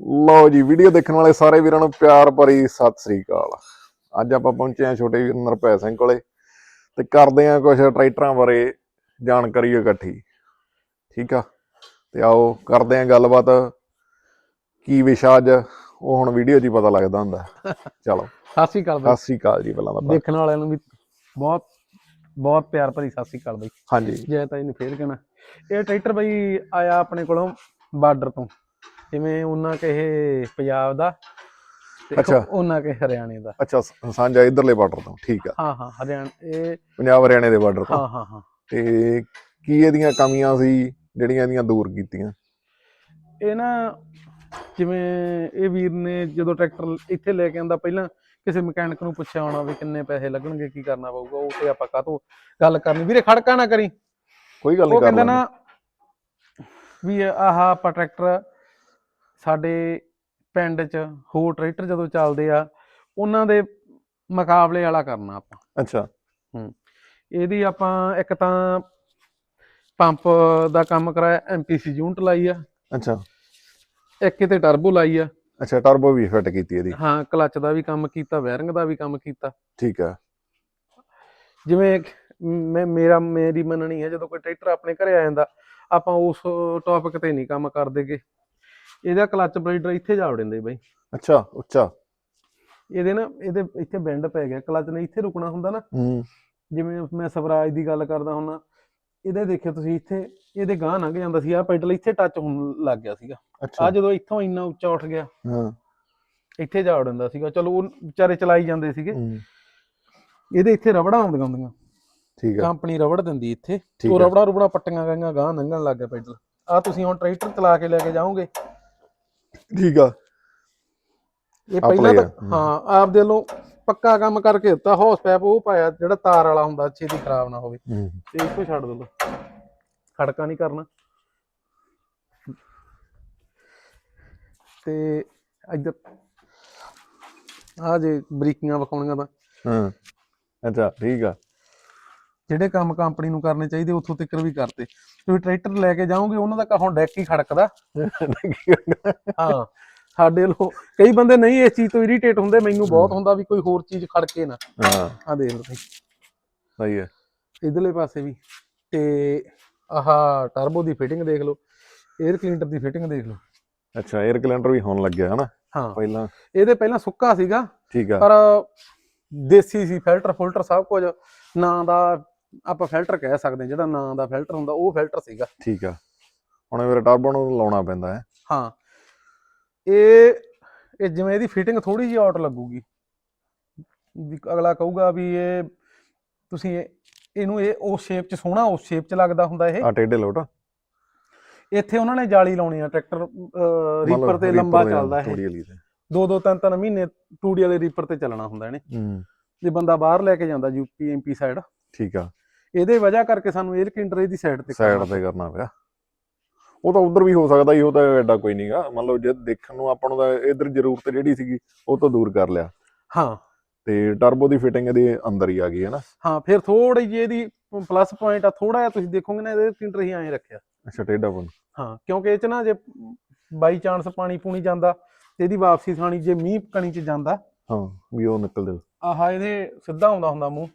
ਲਓ ਜੀ ਵੀਡੀਓ ਦੇਖਣ ਵਾਲੇ ਸਾਰੇ ਵੀਰਾਂ ਨੂੰ ਪਿਆਰ ਭਰੀ ਸਤਿ ਸ੍ਰੀ ਅਕਾਲ। ਅੱਜ ਆਪਾਂ ਪਹੁੰਚੇ ਹਾਂ ਛੋਟੇ ਵੀਰ ਨਰਪੈ ਸਿੰਘ ਕੋਲੇ ਤੇ ਕਰਦੇ ਹਾਂ ਕੁਝ ਟਰੈਕਟਰਾਂ ਬਾਰੇ ਜਾਣਕਾਰੀ ਇਕੱਠੀ। ਠੀਕ ਆ? ਤੇ ਆਓ ਕਰਦੇ ਹਾਂ ਗੱਲਬਾਤ। ਕੀ ਵਿਸ਼ਾ ਅੱਜ? ਉਹ ਹੁਣ ਵੀਡੀਓ 'ਚ ਹੀ ਪਤਾ ਲੱਗਦਾ ਹੁੰਦਾ। ਚਲੋ। ਸਤਿ ਸ਼੍ਰੀ ਅਕਾਲ ਸਤਿ ਸ੍ਰੀ ਅਕਾਲ ਜੀ ਪਹਿਲਾਂ ਤਾਂ ਦੇਖਣ ਵਾਲਿਆਂ ਨੂੰ ਵੀ ਬਹੁਤ ਬਹੁਤ ਪਿਆਰ ਭਰੀ ਸਤਿ ਸ਼੍ਰੀ ਅਕਾਲ ਬਾਈ। ਹਾਂਜੀ। ਜੈ ਤਾਈ ਨੂੰ ਫੇਰ ਕਹਿਣਾ। ਇਹ ਟਰੈਕਟਰ ਬਾਈ ਆਇਆ ਆਪਣੇ ਕੋਲੋਂ ਬਾਰਡਰ ਤੋਂ। ਜਿਵੇਂ ਉਹਨਾਂ ਕਹੇ ਪੰਜਾਬ ਦਾ ਤੇ ਅੱਛਾ। ਉਹਨਾਂ ਕਹੇ ਹਰਿਆਣੇ ਦਾ। ਅੱਛਾ ਸ- ਸਾਂਝਾ ਇਧਰਲੇ ਬਾਰਡਰ ਤੋਂ ਠੀਕ ਆ। ਹਾਂ ਹਾਂ ਹਰਿਆਣਾ ਇਹ ਪੰਜਾਬ ਹਰਿਆਣੇ ਦੇ ਬਾਰਡਰ ਤੋਂ। ਹਾਂ ਹਾਂ ਹਾਂ। ਤੇ ਕੀ ਇਹਦੀਆਂ ਕਮੀਆਂ ਸੀ ਜਿਹੜੀਆਂ ਇਹਦੀਆਂ ਦੂਰ ਕੀਤੀਆਂ? ਇਹ ਨਾ ਜਿਵੇਂ ਇਹ ਵੀਰ ਨੇ ਜਦੋਂ ਟਰੈਕਟਰ ਇੱਥੇ ਲੈ ਕੇ ਆਂਦਾ ਪਹਿਲਾਂ ਕਿਸੇ ਮਕੈਨਿਕ ਨੂੰ ਪੁੱਛਿਆ ਹੋਣਾ ਵੀ ਕਿੰਨੇ ਪੈਸੇ ਲੱਗਣਗੇ ਕੀ ਕਰਨਾ ਪਊਗਾ ਉਹ ਤੇ ਆਪਾਂ ਕਾਹਤੋਂ ਗੱਲ ਕਰਨੀ। ਵੀਰੇ ਖੜਕਾ ਨਾ ਕਰੀ। ਕੋਈ ਗੱਲ ਨਹੀਂ ਉਹ ਕਰ ਕਹਿੰਦਾ ਨਾ ਵੀ ਆਹ ਆਪਾਂ ਟਰੈਕਟਰ ਸਾਡੇ ਪਿੰਡ 'ਚ ਹੋਰ ਟਰੈਕਟਰ ਜਦੋਂ ਚੱਲਦੇ ਆ ਉਹਨਾਂ ਦੇ ਮੁਕਾਬਲੇ ਵਾਲਾ ਕਰਨਾ ਆਪਾਂ। ਅੱਛਾ। ਇਹਦੀ ਆਪਾਂ ਇੱਕ ਤਾਂ ਪੰਪ ਦਾ ਕੰਮ ਕਰਾਇਆ ਐਮਪੀਸੀ ਯੂਨਿਟ ਲਾਈ ਆ। ਅੱਛਾ। ਇੱਕ ਕਿਤੇ ਟਰਬੋ ਲਾਈ ਆ। ਅੱਛਾ ਟਰਬੋ ਵੀ ਫਿੱਟ ਕੀਤੀ ਇਹਦੀ। ਹਾਂ ਕਲੱਚ ਦਾ ਵੀ ਕੰਮ ਕੀਤਾ ਵਾਇਰਿੰਗ ਦਾ ਵੀ ਕੰਮ ਕੀਤਾ। ਠੀਕ ਹੈ ਜਿਵੇਂ ਮੈਂ ਮੇਰਾ ਮੇਰੀ ਮੰਨਣੀ ਹੈ ਜਦੋਂ ਕੋਈ ਟਰੈਕਟਰ ਆਪਣੇ ਘਰੇ ਆ ਜਾਂਦਾ ਆਪਾਂ ਉਸ ਟੌਪਿਕ ਤੇ ਨਹੀਂ ਕੰਮ ਕਰਦੇਗੇ ਇਹਦਾ ਕਲੱਚ ਬਲੀਡਰ ਇੱਥੇ ਜਾ ਵੜਿੰਦੇ ਬਈ। ਅੱਛਾ ਉੱਚਾ ਇਹਦੇ ਨਾ ਇਹਦੇ ਇੱਥੇ ਬੈਂਡ ਪੈ ਗਿਆ। ਕਲੱਚ ਨੇ ਇੱਥੇ ਰੁਕਣਾ ਹੁੰਦਾ ਨਾ। ਹੂੰ। ਜਿਵੇਂ ਮੈਂ ਸਵਰਾਜ ਦੀ ਗੱਲ ਕਰਦਾ ਹੁੰਨਾ ਇਹਦੇ ਦੇਖਿਓ ਤੁਸੀਂ ਇੱਥੇ ਇਹਦੇ ਗਾਂ ਲੰਘ ਜਾਂਦਾ ਸੀ। ਆਹ ਪੈਡਲ ਇੱਥੇ ਟੱਚ ਹੋਣ ਲੱਗ ਗਿਆ ਸੀਗਾ। ਆ ਜਦੋਂ ਇੱਥੋਂ ਇੰਨਾ ਉੱਚਾ ਉੱਠ ਗਿਆ। ਹਾਂ। ਇੱਥੇ ਜਾ ਵੜਿੰਦਾ ਸੀਗਾ। ਚਲੋ ਉਹ ਵਿਚਾਰੇ ਚਲਾਈ ਜਾਂਦੇ ਸੀਗੇ। ਹੂੰ, ਇਹਦੇ ਇੱਥੇ ਰਬੜਾਂ ਆਉਂਦੀਆਂ ਹੁੰਦੀਆਂ। ਠੀਕ ਹੈ ਕੰਪਨੀ ਰਬੜ ਦਿੰਦੀ ਇੱਥੇ। ਉਹ ਰਬੜਾ ਰੁਬੜਾ ਪੱਟੀਆਂ ਗਈਆਂ ਗਾਂ ਲੰਘਣ ਲੱਗ ਗਿਆ ਪੈਡਲ। ਆ ਤੁਸੀਂ ਹੁਣ ਟਰੈਕਟਰ ਚਲਾ ਕੇ ਲੈ ਕੇ ਜਾਓਗੇ। ਠੀਕ ਆ। ਇਹ ਪਹਿਲਾਂ ਤਾਂ। ਹਾਂ। ਆਪ ਦੇ ਵੱਲੋਂ ਪੱਕਾ ਕੰਮ ਕਰਕੇ ਦਿੱਤਾ ਹੌਸ ਪੈਪ ਉਹ ਪਾਇਆ ਜਿਹੜਾ ਤਾਰ ਵਾਲਾ ਹੁੰਦਾ ਛੇਤੀ ਖਰਾਬ ਨਾ ਹੋਵੇ। ਤੇ ਇੱਥੋਂ ਛੱਡ ਦੋ ਖੜਕਾ ਨਹੀਂ ਕਰਨਾ। ਤੇ ਇੱਧਰ ਆ ਜੇ ਬਰੀਕੀਆਂ ਵਿਖਾਉਣੀਆਂ ਤਾਂ। ਹਾਂ। ਅੱਛਾ ਠੀਕ ਆ। ਜਿਹੜੇ ਕੰਮ ਕੰਪਨੀ ਨੂੰ ਕਰਨੇ ਚਾਹੀਦੇ ਉੱਥੋਂ ਤੱਕ ਵੀ ਕਰਤੇ। ਤੁਸੀਂ ਟਰੈਕਟਰ ਲੈ ਕੇ ਜਾਓਗੇ ਉਹਨਾਂ ਦਾ ਕਹੋਂ ਡੈਕ ਹੀ ਖੜਕਦਾ। ਹਾਂ। ਸਾਡੇ ਲੋ ਕਈ ਬੰਦੇ ਨਹੀਂ ਇਸ ਚੀਜ਼ ਤੋਂ ਇਰੀਟੇਟ ਹੁੰਦੇ ਮੈਨੂੰ ਬਹੁਤ ਹੁੰਦਾ ਵੀ ਕੋਈ ਹੋਰ ਚੀਜ਼ ਖੜਕੇ ਨਾ। ਹਾਂ। ਆ ਦੇਖ ਲਓ ਸਹੀ ਹੈ। ਇਧਰਲੇ ਪਾਸੇ ਵੀ। ਤੇ ਆਹ ਟਰਬੋ ਦੀ ਫਿਟਿੰਗ ਦੇਖ ਲਓ 에ਅਰ ਕਲੀਨਰ ਦੀ ਫਿਟਿੰਗ ਦੇਖ ਲਓ। ਅੱਛਾ 에ਅਰ ਕੈਲੰਡਰ ਵੀ ਹੋਣ ਲੱਗਿਆ ਹਨਾ? ਹਾਂ। ਪਹਿਲਾਂ। ਇਹਦੇ ਪਹਿਲਾਂ ਸੁੱਕਾ ਸੀਗਾ ਠੀਕ ਆ। ਪਰ ਦੇਸੀ ਸੀ ਫਿਲਟਰ ਫਿਲਟਰ ਸਭ ਕੁਝ। ਨਾਂ ਦਾ ਆਪਾਂ ਫਿਲਟਰ ਕਹਿ ਸਕਦੇ ਹਾਂ ਜਿਹੜਾ ਨਾਂ ਦਾ ਫਿਲਟਰ ਹੁੰਦਾ ਉਹ ਫਿਲਟਰ ਸੀਗਾ। ਠੀਕ ਆ। ਹੁਣ ਮੇਰੇ ਟਰਬੋ ਨੂੰ ਲਾਉਣਾ ਪੈਂਦਾ ਹੈ। ਹਾਂ। ਇਹ ਇਹ ਜਿਵੇਂ ਇਹਦੀ ਫਿਟਿੰਗ ਥੋੜੀ ਜਿਹੀ ਆਊਟ ਲੱਗੂਗੀ। ਅਗਲਾ ਕਹੂਗਾ ਵੀ ਇਹ ਤੁਸੀਂ ਇਹ- ਇਹਨੂੰ ਇਹ ਉਸ ਸ਼ੇਪ 'ਚ ਸੋਹਣਾ ਉਸ ਸ਼ੇਪ 'ਚ ਲੱਗਦਾ ਹੁੰਦਾ ਇਹ। ਆ ਟੇਡੇ ਲੋਟ। ਇੱਥੇ ਉਹਨਾਂ ਨੇ ਜਾਲੀ ਲਾਉਣੀ ਆ ਟਰੈਕਟਰ ਰੀਪਰ ਤੇ ਲੰਬਾ ਚੱਲਦਾ ਇਹ। ਦੋ ਦੋ ਤਿੰਨ ਤਿੰਨ ਮਹੀਨੇ ਟੂੜੀ ਵਾਲੇ ਰੀਪਰ ਤੇ ਚੱਲਣਾ ਹੁੰਦਾ ਇਹਨੇ। ਹੂੰ। ਜੇ ਬੰਦਾ ਬਾਹਰ ਲੈ ਕੇ ਜਾਂਦਾ ਯੂਪੀ ਐਮਪੀ ਸਾਈਡ ਠੀਕ ਆ। ਇਹਦੇ ਵਜ੍ਹਾ ਕਰਕੇ ਸਾਨੂੰ 에ਅਰ ਕਿੰਡਰ ਇਹਦੀ ਸਾਈਡ ਤੇ ਸਾਈਡ ਤੇ ਕਰਨਾ ਪਿਆ। ਉਹ ਤਾਂ ਉਧਰ ਵੀ ਹੋ ਸਕਦਾ ਸੀ ਉਹ ਤਾਂ ਐਡਾ ਕੋਈ ਨਹੀਂਗਾ ਮੰਨ ਲਓ ਜੇ ਦੇਖਣ ਨੂੰ ਆਪਾਂ ਨੂੰ ਤਾਂ ਇਧਰ ਜ਼ਰੂਰਤ ਜਿਹੜੀ ਸੀਗੀ ਉਹ ਤਾਂ ਦੂਰ ਕਰ ਲਿਆ। ਹਾਂ। ਤੇ ਟਰਬੋ ਦੀ ਫਿਟਿੰਗ ਇਹਦੇ ਅੰਦਰ ਹੀ ਆ ਗਈ ਹੈ ਨਾ। ਹਾਂ ਫਿਰ ਥੋੜੀ ਜਿਹੀ ਇਹਦੀ ਪਲੱਸ ਪੁਆਇੰਟ ਆ ਥੋੜਾ ਜਿਹਾ ਤੁਸੀਂ ਦੇਖੋਗੇ ਨਾ ਇਹਦੇ ਕਿੰਡਰ ਹੀ ਐਂ ਰੱਖਿਆ। ਅੱਛਾ ਟੇਡਾ ਬਣ। ਹਾਂ ਕਿਉਂਕਿ ਇਹ ਚ ਨਾ ਜੇ ਬਾਈ ਚਾਂਸ ਪਾਣੀ ਪੂਣੀ ਜਾਂਦਾ ਤੇ ਇਹਦੀ ਵਾਪਸੀ ਥਾਣੀ ਜੇ ਮੀਂਹ ਕਣੀ ਚ ਜਾਂਦਾ ਹਾਂ ਵੀ ਉਹ ਨਿਕਲ ਜਾਊ। ਆਹ ਇਹਦੇ ਸਿੱਧਾ ਆਉਂਦਾ ਹੁੰਦਾ ਮੂੰਹ।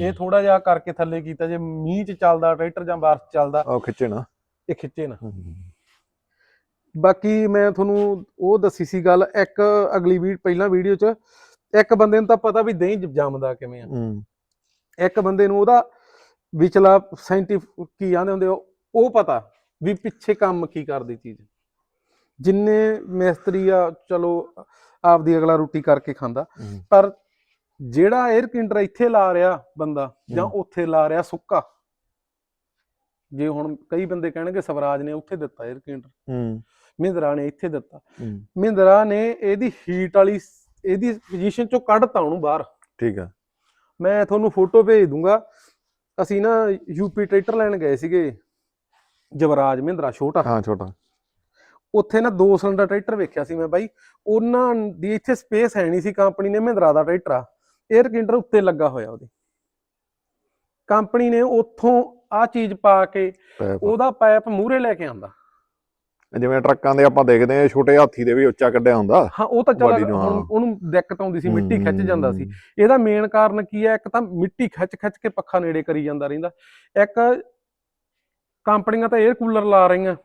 ਇਹ ਥੋੜਾ ਜਿਹਾ ਕਰਕੇ ਥੱਲੇ ਕੀਤਾ ਜੇ ਮੀਂਹ ਚ ਚੱਲਦਾ ਟਰੈਕਟਰ ਜਾਂ ਬਾਰਿਸ਼ ਚੱਲਦਾ ਆਹ ਖਿੱਚੇ ਨਾ। ਇਹ ਖਿੱਚੇ ਨਾ। ਬਾਕੀ ਮੈਂ ਤੁਹਾਨੂੰ ਉਹ ਦੱਸੀ ਸੀ ਗੱਲ ਇੱਕ ਅਗਲੀ ਵੀ ਪਹਿਲਾਂ ਵੀਡੀਓ 'ਚ ਇੱਕ ਬੰਦੇ ਨੂੰ ਤਾਂ ਪਤਾ ਵੀ ਦਹੀਂ ਜੰਮਦਾ ਕਿਵੇਂ ਆ। ਇੱਕ ਬੰਦੇ ਨੂੰ ਉਹਦਾ ਵਿਚਲਾ ਸਾਇੰਟਿਫਿਕ ਕੀ ਆਂਦੇ ਹੁੰਦੇ ਉਹ ਉਹ ਪਤਾ ਵੀ ਪਿੱਛੇ ਕੰਮ ਕੀ ਕਰਦੀ ਚੀਜ਼। ਜਿੰਨੇ ਮਿਸਤਰੀ ਆ ਚਲੋ ਆਪਦੀ ਅਗਲਾ ਰੋਟੀ ਕਰਕੇ ਖਾਂਦਾ ਪਰ ਜਿਹੜਾ 에ਅਰ ਕਿੰਡਰ ਇੱਥੇ ਲਾ ਰਿਹਾ ਬੰਦਾ ਜਾਂ। ਉੱਥੇ ਲਾ ਰਿਹਾ ਸੁੱਕਾ ਜੇ ਹੁਣ ਕਈ ਬੰਦੇ ਕਹਿਣਗੇ ਸਵਰਾਜ ਨੇ ਉੱਥੇ ਦਿੱਤਾ 에ਅਰ ਕਿੰਡਰ ਹੂੰ। ਮਹਿੰਦਰਾ ਨੇ ਇੱਥੇ ਦਿੱਤਾ। ਮਹਿੰਦਰਾ ਨੇ ਇਹਦੀ ਹੀਟ ਵਾਲੀ ਇਹਦੀ ਪੋਜੀਸ਼ਨ ਚੋਂ ਕੱਢਤਾ ਉਹਨੂੰ ਬਾਹਰ। ਠੀਕ ਆ। ਮੈਂ ਤੁਹਾਨੂੰ ਫੋਟੋ ਭੇਜ ਦੂੰਗਾ। ਅਸੀਂ ਨਾ ਯੂਪੀ ਟਰੈਕਟਰ ਲੈਣ ਗਏ ਸੀਗੇ ਜਵਰਾਜ ਮਹਿੰਦਰਾ ਛੋਟਾ। ਹਾਂ ਛੋਟਾ। ਉੱਥੇ ਨਾ ਦੋ ਸਿਲੰਡਰ ਟਰੈਕਟਰ ਵੇਖਿਆ ਸੀ ਮੈਂ ਬਾਈ। ਉਹਨਾਂ ਦੀ ਇੱਥੇ ਸਪੇਸ ਹੈ ਨਹੀਂ ਸੀ ਕੰਪਨੀ ਨੇ ਮਹਿੰਦਰਾ ਦਾ ਟਰੈਕਟਰ ਆ। 에ਅਰ ਕਿੰਡਰ ਉੱਤੇ ਲੱਗਾ ਹੋਇਆ ਉਹਦੇ। ਕੰਪਨੀ ਨੇ ਉੱਥੋਂ ਆ ਚੀਜ਼ ਪਾ ਕੇ ਉਹਦਾ ਪਾਈਪ ਮੂਹਰੇ ਲੈ ਕੇ ਆਂਦਾ। ਜਿਵੇਂ ਟਰੱਕਾਂ ਦੇ ਆਪਾਂ ਦੇਖਦੇ ਆ ਛੋਟੇ ਹਾਥੀ ਦੇ ਵੀ ਉੱਚਾ ਕੱਢਿਆ ਹੁੰਦਾ। ਹਾਂ ਉਹ ਤਾਂ ਚੱਲ। ਉਹਨੂੰ ਦਿੱਕਤ ਆਉਂਦੀ ਸੀ ਮਿੱਟੀ ਖਿੱਚ ਜਾਂਦਾ ਸੀ। ਇਹਦਾ ਮੇਨ ਕਾਰਨ ਕੀ ਹੈ ਇੱਕ ਤਾਂ ਮਿੱਟੀ ਖਿੱਚ ਖਿੱਚ ਕੇ ਪੱਖਾ ਨੇੜੇ ਕਰੀ ਜਾਂਦਾ ਰਹਿੰਦਾ। ਇੱਕ ਕੰਪਨੀਆਂ ਤਾਂ 에ਅਰ ਕੂਲਰ ਲਾ ਰਹੀਆਂ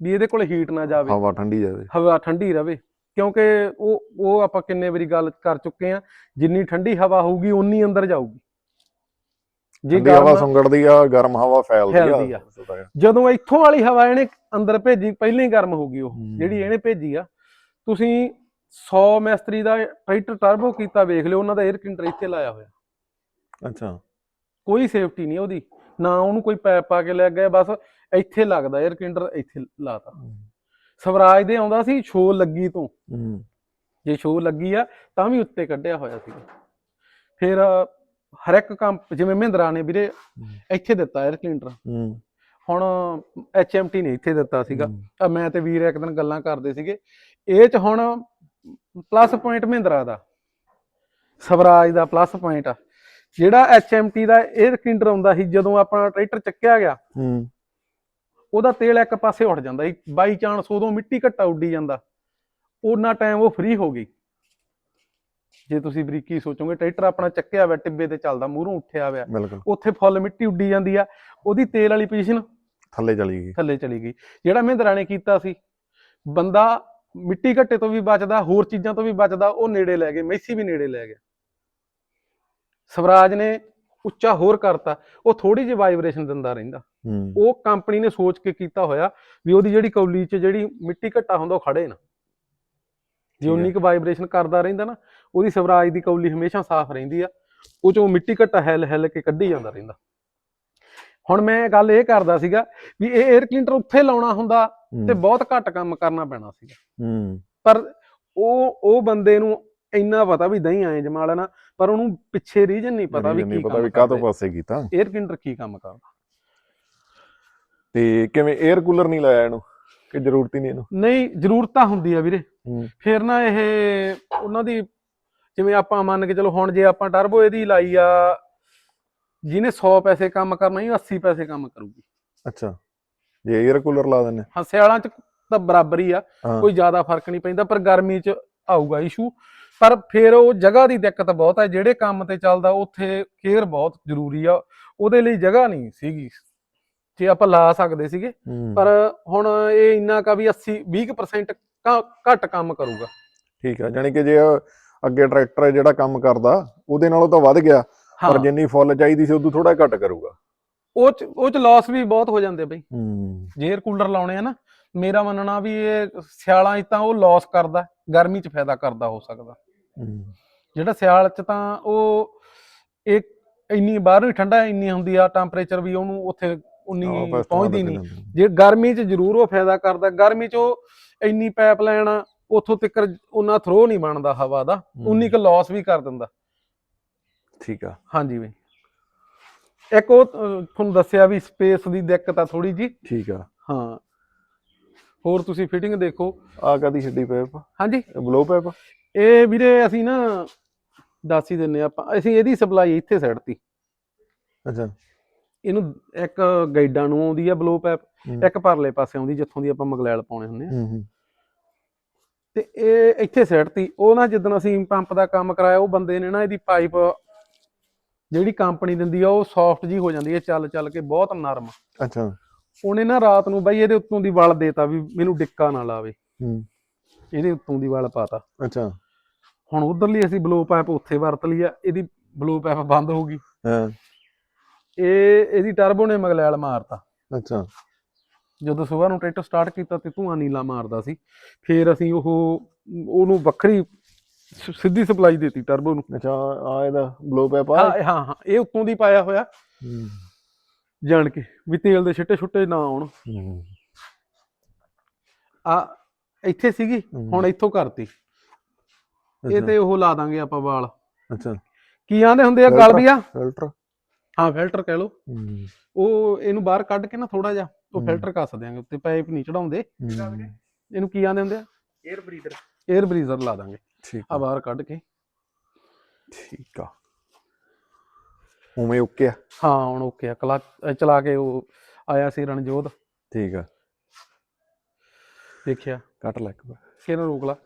ਵੀ ਇਹਦੇ ਕੋਲ ਹੀਟ ਨਾ ਜਾਵੇ। ਹਵਾ ਠੰਡੀ ਜਾਵੇ। ਹਵਾ ਠੰਡੀ ਰਵੇ। ਕਿਉਂਕਿ ਉਹ ਉਹ ਆਪਾਂ ਕਿੰਨੇ ਵਾਰੀ ਗੱਲ ਕਰ ਚੁੱਕੇ ਆ ਜਿੰਨੀ ਠੰਡੀ ਹਵਾ ਹੋਊਗੀ ਉਨੀ ਅੰਦਰ ਜਾਊਗੀ। ਜੇ ਠੰਡੀ ਹਵਾ ਗਰਮ ਸੁੰਗੜਦੀ ਆ ਗਰਮ ਹਵਾ ਫੈਲਦੀ ਫੈਲਦੀ ਆ। ਆ ਜਦੋਂ ਇੱਥੋਂ ਵਾਲੀ ਹਵਾ ਇਹਨੇ ਅੰਦਰ ਭੇਜੀ ਪਹਿਲਾਂ ਹੀ ਗਰਮ ਹੋ ਗਈ ਉਹ ਹੂੰ। ਜਿਹੜੀ ਇਹਨੇ ਭੇਜੀ ਆ। ਤੁਸੀਂ 100 ਮਿਸਤਰੀ ਦਾ ਟਰੈਕਟਰ ਟਰਬੋ ਕੀਤਾ ਵੇਖ ਲਿਓ ਉਹਨਾਂ ਦਾ 에ਅਰ ਕੰਟਰ ਇੱਥੇ ਲਾਇਆ ਹੋਇਆ। ਅੱਛਾ। ਕੋਈ ਸੇਫਟੀ ਨਹੀਂ ਉਹਦੀ ਨਾ ਉਹਨੂੰ ਕੋਈ ਪੈਪ ਪਾ ਕੇ ਲੈ ਗਿਆ ਬਸ ਇੱਥੇ ਲੱਗਦਾ 에ਅਰ ਕੰਟਰ ਇੱਥੇ ਲਾਤਾ। ਸਵਰਾਜ ਦੇ ਆਉਂਦਾ ਸੀ ਸ਼ੋ ਲੱਗੀ ਤੋਂ। ਹੂੰ। ਜੇ ਸ਼ੋ ਲੱਗੀ ਆ ਤਾਂ ਵੀ ਉੱਤੇ ਕੱਢਿਆ ਹੋਇਆ ਸੀ। ਫਿਰ ਹਰ ਇੱਕ ਕੰਪ ਜਿਵੇਂ ਮਹਿੰਦਰਾ ਨੇ ਵੀਰੇ ਇੱਥੇ ਦਿੱਤਾ 에ਅਰ ਕਲੀਨਰ ਹੂੰ। ਹੁਣ HMT ਨੇ ਇੱਥੇ ਦਿੱਤਾ ਸੀਗਾ। ਆ ਮੈਂ ਤੇ ਵੀਰ ਇੱਕ ਦਿਨ ਗੱਲਾਂ ਕਰਦੇ ਸੀਗੇ। ਇਹ ਚ ਹੁਣ ਪਲੱਸ ਪੁਆਇੰਟ ਮਹਿੰਦਰਾ ਦਾ। ਸਵਰਾਜ ਦਾ ਪਲੱਸ ਪੁਆਇੰਟ ਆ। ਜਿਹੜਾ HMT ਦਾ 에ਅਰ ਕਲੀਨਰ ਆਉਂਦਾ ਸੀ ਜਦੋਂ ਆਪਣਾ ਟਰੈਕਟਰ ਚੱਕਿਆ ਗਿਆ ਹੂੰ। ਉਹਦਾ ਤੇਲ ਇੱਕ ਪਾਸੇ ਉੱਡ ਜਾਂਦਾ ਸੀ ਬਾਈ ਚਾਂਸ ਉਦੋਂ ਮਿੱਟੀ ਘੱਟਾ ਉੱਡੀ ਜਾਂਦਾ। ਉਹਨਾਂ ਟਾਈਮ ਉਹ ਫ੍ਰੀ ਹੋ ਗਈ। ਜੇ ਤੁਸੀਂ ਬਰੀਕੀ ਸੋਚੋਗੇ ਟਰੈਕਟਰ ਆਪਣਾ ਚੱਕਿਆ ਹੋਇਆ ਟਿੱਬੇ ਤੇ ਚੱਲਦਾ ਮੂਹਰੋਂ ਉੱਠਿਆ ਹੋਇਆ। ਬਿਲਕੁਲ। ਉੱਥੇ ਫੁੱਲ ਮਿੱਟੀ ਉੱਡੀ ਜਾਂਦੀ ਆ। ਉਹਦੀ ਤੇਲ ਵਾਲੀ ਪੋਜੀਸ਼ਨ ਥੱਲੇ ਚਲੀ ਗਈ। ਥੱਲੇ ਚਲੀ ਗਈ। ਜਿਹੜਾ ਮਹਿੰਦਰਾ ਨੇ ਕੀਤਾ ਸੀ ਬੰਦਾ ਮਿੱਟੀ ਘੱਟੇ ਤੋਂ ਵੀ ਬਚਦਾ ਹੋਰ ਚੀਜ਼ਾਂ ਤੋਂ ਵੀ ਬਚਦਾ ਉਹ ਨੇੜੇ ਲੈ ਗਏ ਮੈਸੀ ਵੀ ਨੇੜੇ ਲੈ ਗਿਆ। ਸਵਰਾਜ ਨੇ ਉੱਚਾ ਹੋਰ ਕਰਤਾ ਉਹ ਥੋੜੀ ਜਿਹੀ ਵਾਈਬ੍ਰੇਸ਼ਨ ਦਿੰਦਾ ਰਹਿੰਦਾ। ਉਹ ਕੰਪਨੀ ਨੇ ਸੋਚ ਕੇ ਕੀਤਾ ਹੋਇਆ ਵੀ ਉਹਦੀ ਜਿਹੜੀ ਕੌਲੀ 'ਚ ਜਿਹੜੀ ਮਿੱਟੀ ਘੱਟਾ ਹੁੰਦਾ ਉਹ ਖੜੇ ਨਾ। ਜੇ। ਉਨੀ ਕੁ ਵਾਈਬ੍ਰੇਸ਼ਨ ਕਰਦਾ ਰਹਿੰਦਾ ਨਾ ਉਹਦੀ ਸਵਰਾਜ ਦੀ ਕੌਲੀ ਹਮੇਸ਼ਾ ਸਾਫ਼ ਰਹਿੰਦੀ ਆ ਉਹ 'ਚੋਂ ਮਿੱਟੀ ਘੱਟਾ ਹਿੱਲ ਹਿੱਲ ਕੇ ਕੱਢੀ ਜਾਂਦਾ ਰਹਿੰਦਾ। ਹੁਣ ਮੈਂ ਗੱਲ ਇਹ ਕਰਦਾ ਸੀਗਾ ਵੀ ਇਹ 에ਅਰ ਕਲੀਨਰ ਉੱਥੇ ਲਾਉਣਾ ਹੁੰਦਾ ਤੇ ਬਹੁਤ ਘੱਟ ਕੰਮ ਕਰਨਾ ਪੈਣਾ ਸੀਗਾ। ਹੂੰ। ਪਰ ਉਹ ਉਹ ਬੰਦੇ ਨੂੰ ਇੰਨਾ ਪਤਾ ਵੀ ਦਹੀਂ ਆਏ ਜਮਾਲਾ ਨਾ ਪਰ ਉਹਨੂੰ ਪਿੱਛੇ ਰੀਜਨ ਨਹੀਂ ਪਤਾ ਵੀ ਕੀ ਪਤਾ ਵੀ ਕਾਹਤੋਂ ਕਰਦਾ। ਪਾਸੇ ਕੀਤਾ। 에ਅਰ ਕਿੰਡਰ ਕੀ ਕੰਮ ਕਰਦਾ? ਤੇ ਕਿਵੇਂ 에ਅਰ ਕੂਲਰ ਨਹੀਂ ਲਾਇਆ ਇਹਨੂੰ? ਕਿ ਜ਼ਰੂਰਤ ਹੀ ਨਹੀਂ ਇਹਨੂੰ? ਨਹੀਂ ਜ਼ਰੂਰਤ ਤਾਂ ਹੁੰਦੀ ਆ ਵੀਰੇ। ਹੂੰ। ਨਾ ਇਹ ਉਹਨਾਂ ਦੀ ਜਿਵੇਂ ਆਪਾਂ ਮੰਨ ਕੇ ਚਲੋ ਹੁਣ ਜੇ ਆਪਾਂ ਟਰਬੋ ਇਹਦੀ ਲਾਈ ਆ ਜਿਹਨੇ 100 ਪੈਸੇ ਕੰਮ ਕਰਨਾ ਹੀ 80 ਪੈਸੇ ਕੰਮ ਕਰੂਗੀ। ਅੱਛਾ। ਜੇ 에ਅਰ ਕੂਲਰ ਲਾ ਦਿੰਨੇ ਹਾਂ ਸਿਆਲਾਂ ਚ ਤਾਂ ਬਰਾਬਰ ਹੀ। ਆ ਕੋਈ ਜ਼ਿਆਦਾ ਫ਼ਰਕ ਨਹੀਂ ਪੈਂਦਾ ਪਰ ਗਰਮੀ ਚ ਆਊਗਾ ਇਸ਼ੂ ਪਰ ਫਿਰ ਉਹ ਜਗ੍ਹਾ ਦੀ ਦਿੱਕਤ ਬਹੁਤ ਹੈ ਜਿਹੜੇ ਕੰਮ ਤੇ ਚੱਲਦਾ ਉੱਥੇ ਕੇਅਰ ਬਹੁਤ ਜ਼ਰੂਰੀ ਆ ਉਹਦੇ ਲਈ ਜਗ੍ਹਾ ਨਹੀਂ ਸੀਗੀ ਜੇ ਆਪਾਂ ਲਾ ਸਕਦੇ ਸੀਗੇ। ਪਰ ਹੁਣ ਇਹ ਇੰਨਾ ਕਾ ਵੀ 80 20% ਘ- ਘੱਟ ਕੰਮ ਕਰੂਗਾ। ਠੀਕ ਆ ਜਾਣੀ ਕਿ ਜੇ ਅੱਗੇ ਟਰੈਕਟਰ ਜਿਹੜਾ ਕੰਮ ਕਰਦਾ ਉਹਦੇ ਨਾਲੋਂ ਤਾਂ ਵੱਧ ਗਿਆ ਪਰ ਜਿੰਨੀ ਫੁੱਲ ਚਾਹੀਦੀ ਸੀ ਉਦੋਂ ਥੋੜਾ ਘੱਟ ਕਰੂਗਾ। ਉਹ ਚ ਉਹ ਚ ਲਾਸ ਵੀ ਬਹੁਤ ਹੋ ਜਾਂਦੇ ਬਈ। ਹੂੰ। ਜੇ 에ਅਰ ਕੂਲਰ ਲਾਉਣੇ ਆ ਨਾ ਮੇਰਾ ਮੰਨਣਾ ਵੀ ਇਹ ਸਿਆਲਾਂ 'ਚ ਤਾਂ ਉਹ ਲਾਸ ਕਰਦਾ ਗਰਮੀ 'ਚ ਫਾਇਦਾ ਕਰਦਾ ਹੋ ਸਕਦਾ। ਜਿਹੜਾ ਸਿਆਲ 'ਚ ਤਾਂ ਉਹ ਇਹ ਇੰਨੀ ਬਾਹਰੋਂ ਠੰਡਾ ਇੰਨੀ ਹੁੰਦੀ ਆ ਟੈਂਪਰੇਚਰ ਵੀ ਉਹਨੂੰ ਉੱਥੇ ਉਨੀ ਪਹੁੰਚਦੀ ਨਹੀਂ। ਜੇ ਗਰਮੀ 'ਚ ਜ਼ਰੂਰ ਉਹ ਫਾਇਦਾ ਕਰਦਾ ਗਰਮੀ 'ਚ ਉਹ ਇੰਨੀ ਪਾਈਪਲਾਈਨ ਉੱਥੋਂ ਤੱਕ ਉਹਨਾਂ ਥਰੋ ਨਹੀਂ ਬਣਦਾ ਹਵਾ ਦਾ ਉਨੀ ਕੁ ਲਾਸ ਵੀ ਕਰ ਦਿੰਦਾ। ਠੀਕ ਆ। ਹਾਂਜੀ ਬਈ। ਇੱਕ ਉਹ ਤੁਹਾਨੂੰ ਦੱਸਿਆ ਵੀ ਸਪੇਸ ਦੀ ਦਿੱਕਤ ਆ ਥੋੜੀ ਜੀ ਠੀਕ ਆ। ਹਾਂ। ਹੋਰ ਤੁਸੀਂ ਫਿਟਿੰਗ ਦੇਖੋ। ਆ ਕਦੀ ਛੱਡੀ ਪੈਪ ਹਾਂਜੀ। ਬਲੋ ਪੈਪ ਇਹ ਵੀਰੇ ਅਸੀਂ ਨਾ ਦੱਸ ਹੀ ਦਿੰਨੇ ਆਪਾਂ ਅਸੀਂ ਇਹਦੀ ਸਪਲਾਈ ਇੱਥੇ ਸੈੱਟਤੀ ਅੱਛਾ। ਇਹਨੂੰ ਇੱਕ ਗਾਈਡਾਂ ਨੂੰ ਆਉਂਦੀ ਆ ਬਲੋ ਪੈਪ। ਇੱਕ ਪਰਲੇ ਪਾਸੇ ਆਉਂਦੀ ਜਿੱਥੋਂ ਦੀ ਆਪਾਂ ਮਗਲੈਲ ਪਾਉਣੇ ਹੁੰਦੇ ਆ। ਤੇ ਇਹ ਇੱਥੇ ਸੈੱਟਤੀ ਉਹ ਨਾ ਜਿੱਦਣ ਅਸੀਂ ਪੰਪ ਦਾ ਕੰਮ ਕਰਾਇਆ ਉਹ ਬੰਦੇ ਨੇ ਨਾ ਇਹਦੀ ਪਾਈਪ ਜਿਹੜੀ ਕੰਪਨੀ ਦਿੰਦੀ ਆ ਉਹ ਸੌਫਟ ਜੀ ਹੋ ਜਾਂਦੀ ਹੈ ਚੱਲ ਚੱਲ ਕੇ ਬਹੁਤ ਨਰਮ। ਅੱਛਾ। ਉਹਨੇ ਨਾ ਰਾਤ ਨੂੰ ਬਾਈ ਇਹਦੇ ਉੱਤੋਂ ਦੀ ਵਲ ਦੇਤਾ ਵੀ ਮੈਨੂੰ ਡਿੱਕਾ ਨਾ ਲਾਵੇ। ਹੂੰ। ਇਹਦੇ ਉੱਤੋਂ ਦੀ ਵਲ ਪਾਤਾ। ਅੱਛਾ। ਹੁਣ ਉਧਰਲੀ ਅਸੀਂ ਬਲੋ ਪਾਈਪ ਉੱਥੇ ਵਰਤ ਲਈ ਆ ਇਹਦੀ ਬਲੋ ਪਾਈਪ ਬੰਦ ਹੋ ਗਈ। ਹਾਂ। ਇਹ ਇਹਦੀ ਟਰਬੋ ਨੇ ਮਗਲੈਲ ਮਾਰਤਾ। ਅੱਛਾ। ਜਦੋਂ ਸਵੇਰ ਨੂੰ ਟਰੈਕਟਰ ਸਟਾਰਟ ਕੀਤਾ ਤੇ ਧੂਆਂ ਨੀਲਾ ਮਾਰਦਾ ਸੀ ਫਿਰ ਅਸੀਂ ਉਹ ਉਹਨੂੰ ਵੱਖਰੀ ਸਿੱਧੀ ਸਪਲਾਈ ਦਿੱਤੀ ਟਰਬੋ ਨੂੰ। ਅੱਛਾ ਆ ਇਹਦਾ ਬਲੋ ਪੈਪ ਆ। ਹਾਂ ਹਾਂ ਇਹ ਉੱਤੋਂ ਦੀ ਪਾਇਆ ਹੋਇਆ। ਜਾਣ ਕੇ ਵੀ ਤੇਲ ਦੇ ਛਿੱਟੇ ਛੁੱਟੇ ਨਾ ਆਉਣ। ਆ ਇੱਥੇ ਸੀਗੀ ਹੁਣ ਇੱਥੋਂ ਕਰਤੀ। ਇਹ ਤੇ ਉਹ ਲਾ ਦਾਂਗੇ ਆਪਾਂ ਵਾਲ। ਅੱਛਾ। ਕੀ ਆਂਦੇ ਹੁੰਦੇ ਆ ਗਲ ਵੀ ਆ ਫਿਲਟਰ। ਹਾਂ ਫਿਲਟਰ ਕਹਿ ਹੂੰ। ਉਹ ਇਹਨੂੰ ਬਾਹਰ ਕੱਢ ਕੇ ਨਾ ਥੋੜਾ ਜਿਹਾ ਉਹ। ਫਿਲਟਰ ਕੱਸ ਦਿਆਂਗੇ ਉੱਤੇ ਪਾਈਪ ਨਹੀਂ ਚੜਾਉਂਦੇ। ਇਹਨੂੰ ਕੀ ਆਂਦੇ ਹੁੰਦੇ ਆ? 에ਅਰ ਬਰੀਦਰ 에ਅਰ ਬਰੀਜ਼ਰ ਲਾ ਦਾਂਗੇ। ਠੀਕ ਆ ਬਾਹਰ ਕੱਢ ਕੇ। ਠੀਕ ਆ। ਉਵੇਂ ਓਕੇ ਆ? ਹਾਂ ਹੁਣ ਓਕੇ ਆ। ਕਲਾ ਚਲਾ ਕੇ ਉਹ ਆਇਆ ਸੀ ਰਣਜੋਤ। ਠੀਕ ਆ। ਦੇਖਿਆ। ਕੱਟ ਲੈ ਇੱਕ ਵਾਰ। ਫੇਰ ਰੋਕ ਲਾ